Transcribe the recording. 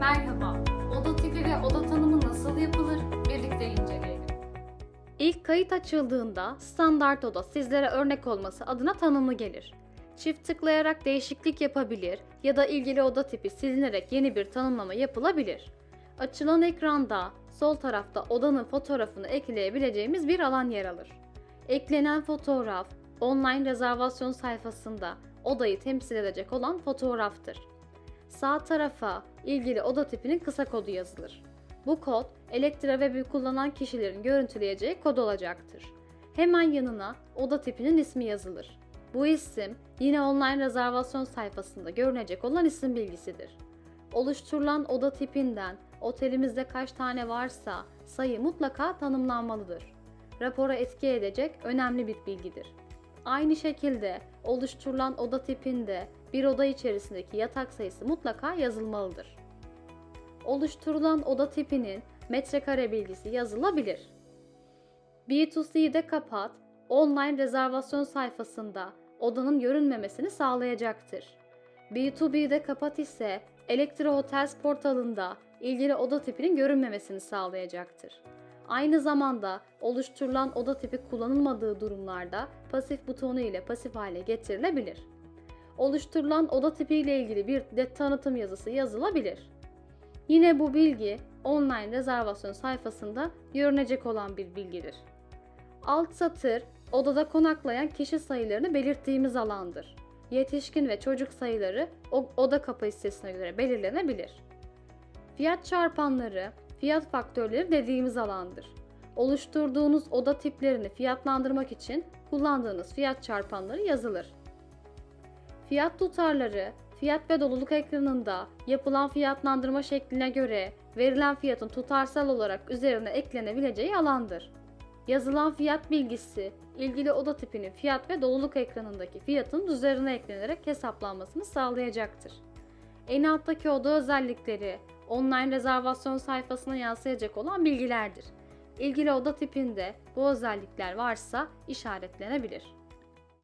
Merhaba, oda tipi ve oda tanımı nasıl yapılır? Birlikte inceleyelim. İlk kayıt açıldığında standart oda sizlere örnek olması adına tanımlı gelir. Çift tıklayarak değişiklik yapabilir ya da ilgili oda tipi silinerek yeni bir tanımlama yapılabilir. Açılan ekranda sol tarafta odanın fotoğrafını ekleyebileceğimiz bir alan yer alır. Eklenen fotoğraf online rezervasyon sayfasında odayı temsil edecek olan fotoğraftır. Sağ tarafa ilgili oda tipinin kısa kodu yazılır. Bu kod Elektra Web'i kullanan kişilerin görüntüleyeceği kod olacaktır. Hemen yanına oda tipinin ismi yazılır. Bu isim yine online rezervasyon sayfasında görünecek olan isim bilgisidir. Oluşturulan oda tipinden otelimizde kaç tane varsa sayı mutlaka tanımlanmalıdır. Rapora etki edecek önemli bir bilgidir. Aynı şekilde oluşturulan oda tipinde bir oda içerisindeki yatak sayısı mutlaka yazılmalıdır. Oluşturulan oda tipinin metrekare bilgisi yazılabilir. B2C'de kapat, online rezervasyon sayfasında odanın görünmemesini sağlayacaktır. B2B'de kapat ise Elektra Hotels portalında ilgili oda tipinin görünmemesini sağlayacaktır. Aynı zamanda oluşturulan oda tipi kullanılmadığı durumlarda pasif butonu ile pasif hale getirilebilir. Oluşturulan oda tipi ile ilgili bir de tanıtım yazısı yazılabilir. Yine bu bilgi online rezervasyon sayfasında görünecek olan bir bilgidir. Alt satır odada konaklayan kişi sayılarını belirttiğimiz alandır. Yetişkin ve çocuk sayıları oda kapasitesine göre belirlenebilir. Fiyat çarpanları, fiyat faktörleri dediğimiz alandır. Oluşturduğunuz oda tiplerini fiyatlandırmak için kullandığınız fiyat çarpanları yazılır. Fiyat tutarları, fiyat ve doluluk ekranında yapılan fiyatlandırma şekline göre verilen fiyatın tutarsal olarak üzerine eklenebileceği alandır. Yazılan fiyat bilgisi, ilgili oda tipinin fiyat ve doluluk ekranındaki fiyatın üzerine eklenerek hesaplanmasını sağlayacaktır. En alttaki oda özellikleri, online rezervasyon sayfasına yansıyacak olan bilgilerdir. İlgili oda tipinde bu özellikler varsa işaretlenebilir.